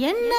என்ன?